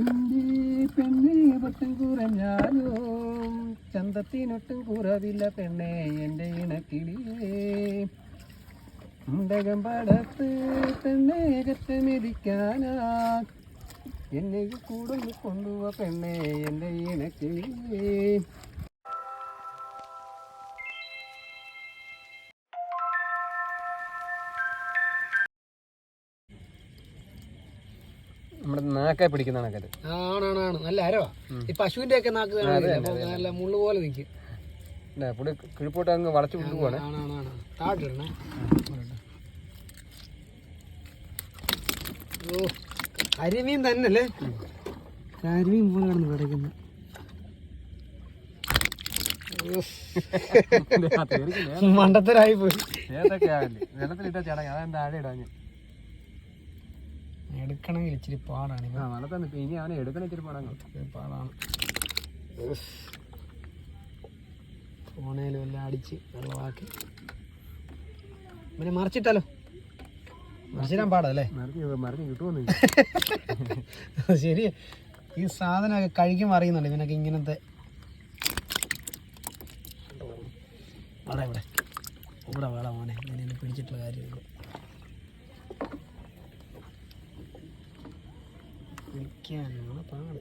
നിന്റെ പെണ്ണെ പത്തും കുറഞ്ഞാലും ചന്തത്തിനൊട്ടും കുറവില്ല പെണ്ണെ എന്റെ ഇണക്കിളിയേ മുണ്ടകം പടത്ത് പെണ്ണെ കത്ത് മെതിക്കാനാ എന്നെ കൂടൊന്ന് കൊണ്ടുപോവാ പെണ്ണെ എന്റെ ഇണക്കിളിയേ നമ്മുടെ നാക്കെ പിടിക്കുന്ന കണക്കത്. ആണാണാണ്. നല്ല അരവാ. ഈ പശുവിന്റെ ഒക്കെ നാക്ക് നല്ല മുള്ളു പോലെ നിൽക്കും പുള്ളി കിഴിപ്പോട്ട് അങ്ങ് വളച്ചു കൊടുക്കുവാണ് ഓ കരിമീൻ തന്നെ അല്ലേ കരിമീൻ പോലെ കിടന്ന് കിടക്കുന്നത് മണ്ടത്തരായി പോയി. ഏതൊക്കെ ആവില്ലേ? വെള്ളത്തിലിട്ട ചടങ്ങ്. അതെന്താ താഴെ ഇടാഞ്ഞ്? എടുക്കണമെങ്കിൽ ഇച്ചിരി പാടാണ്. ആ നിൽക്കും ഇനി അവനെ എടുക്കണ ഇച്ചിരി പാടാണ്. പാടാണ് ഫോണേലും എല്ലാം അടിച്ച് വെള്ളമാക്കി. പിന്നെ മറിച്ചിട്ടാലോ? മറിച്ചിടാൻ പാടല്ലേ മറിഞ്ഞ് കിട്ടുമെന്ന് ശരി. ഈ സാധനമൊക്കെ കഴിക്കുമ്പോൾ അറിയുന്നുണ്ട് ഇവനൊക്കെ ഇങ്ങനത്തെ അവിടെ ഇവിടെ. ഇവിടെ വേണം മോനെ. ഇതിനെ പിടിച്ചിട്ടുള്ള കാര്യമുള്ളൂ പിടിക്കാനാണ് പാട്.